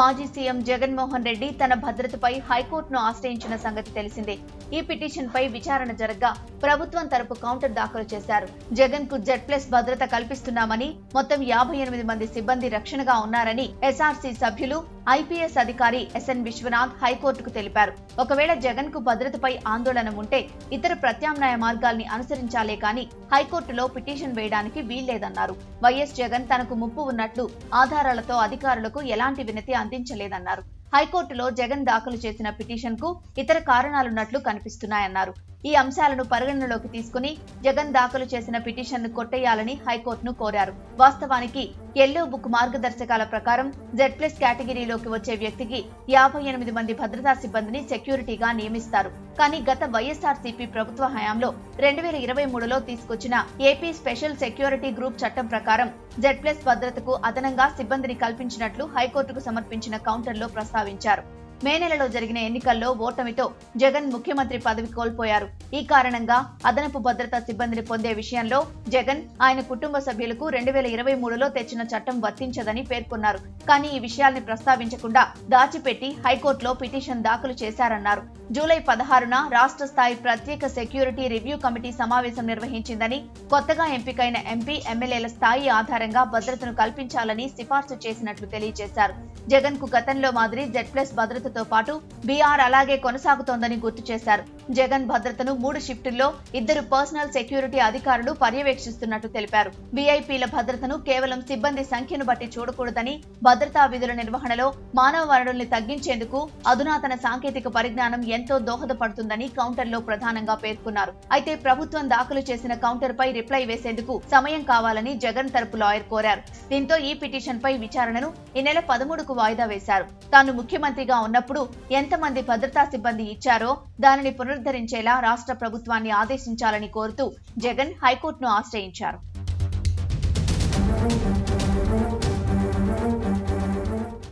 మాజీ సీఎం జగన్మోహన్ రెడ్డి తన భద్రతపై హైకోర్టును ఆశ్రయించిన సంగతి తెలిసిందే. ఈ పిటిషన్ పై విచారణ జరగ్గా ప్రభుత్వం తరపు కౌంటర్ దాఖలు చేశారు. జగన్కు జెడ్ ప్లస్ భద్రత కల్పిస్తున్నామని మొత్తం యాభై ఎనిమిది మంది సిబ్బంది రక్షణగా ఉన్నారని ఎస్ఆర్సీ సభ్యులు ఐపీఎస్ అధికారి ఎస్ఎన్ విశ్వనాథ్ హైకోర్టుకు తెలిపారు. ఒకవేళ జగన్కు భద్రతపై ఆందోళన ఉంటే ఇతర ప్రత్యామ్నాయ మార్గాల్ని అనుసరించాలే కానీ హైకోర్టులో పిటిషన్ వేయడానికి వీల్లేదన్నారు. వైఎస్ జగన్ తనకు ముప్పు ఉన్నట్లు ఆధారాలతో అధికారులకు ఎలాంటి వినతి అందించలేదన్నారు. హైకోర్టులో జగన్ దాఖలు చేసిన పిటిషన్కు ఇతర కారణాలున్నట్లు కనిపిస్తున్నాయన్నారు. ఈ అంశాలను పరిగణనలోకి తీసుకుని జగన్ దాఖలు చేసిన పిటిషన్ను కొట్టేయాలని హైకోర్టును కోరారు. వాస్తవానికి ఎల్లో బుక్ మార్గదర్శకాల ప్రకారం జెడ్ ప్లస్ కేటగిరీలోకి వచ్చే వ్యక్తికి యాభై ఎనిమిది మంది భద్రతా సిబ్బందిని సెక్యూరిటీగా నియమిస్తారు. కానీ గత వైఎస్ఆర్సీపీ ప్రభుత్వ హయాంలో రెండు వేల ఇరవై మూడులో తీసుకొచ్చిన ఏపీ స్పెషల్ సెక్యూరిటీ గ్రూప్ చట్టం ప్రకారం జెడ్ ప్లస్ భద్రతకు అదనంగా సిబ్బందిని కల్పించినట్లు హైకోర్టుకు సమర్పించిన కౌంటర్లో ప్రస్తావించారు. మే నెలలో జరిగిన ఎన్నికల్లో ఓటమితో జగన్ ముఖ్యమంత్రి పదవి కోల్పోయారు. ఈ కారణంగా అదనపు భద్రతా సిబ్బందిని పొందే విషయంలో జగన్ ఆయన కుటుంబ సభ్యులకు రెండు వేల ఇరవై మూడులో తెచ్చిన చట్టం వర్తించదని పేర్కొన్నారు. కానీ ఈ విషయాల్ని ప్రస్తావించకుండా దాచిపెట్టి హైకోర్టులో పిటిషన్ దాఖలు చేశారన్నారు. జూలై పదహారున రాష్ట్ర స్థాయి ప్రత్యేక సెక్యూరిటీ రివ్యూ కమిటీ సమావేశం నిర్వహించిందని కొత్తగా ఎంపికైన ఎంపీ ఎమ్మెల్యేల స్థాయి ఆధారంగా భద్రతను కల్పించాలని సిఫార్సు చేసినట్లు తెలియజేశారు. జగన్కు గతంలో మాదిరి జెడ్ ప్లస్ భద్రతతో పాటు బీఆర్ అలాగే కొనసాగుతోందని గుర్తు చేశారు. జగన్ భద్రతను మూడు షిఫ్టుల్లో ఇద్దరు పర్సనల్ సెక్యూరిటీ అధికారులు పర్యవేక్షిస్తున్నట్టు తెలిపారు. వీఐపీల భద్రతను కేవలం సిబ్బంది సంఖ్యను బట్టి చూడకూడదని భద్రతా విధుల నిర్వహణలో మానవ వనరుల్ని తగ్గించేందుకు అధునాతన సాంకేతిక పరిజ్ఞానం ఎంతో దోహదపడుతుందని కౌంటర్లో ప్రధానంగా పేర్కొన్నారు. అయితే ప్రభుత్వం దాఖలు చేసిన కౌంటర్ పై రిప్లై వేసేందుకు సమయం కావాలని జగన్ తరపు లాయర్ కోరారు. దీంతో ఈ పిటిషన్ పై విచారణను ఈ నెల పదమూడుకు వాయిదా వేశారు. తాను ముఖ్యమంత్రిగా ఉన్న ఉన్నప్పుడు ఎంతమంది భద్రతా సిబ్బంది ఇచ్చారో దానిని పునరుద్ధరించేలా రాష్ట్ర ప్రభుత్వాన్ని ఆదేశించాలని కోరుతూ జగన్ హైకోర్టును ఆశ్రయించారు.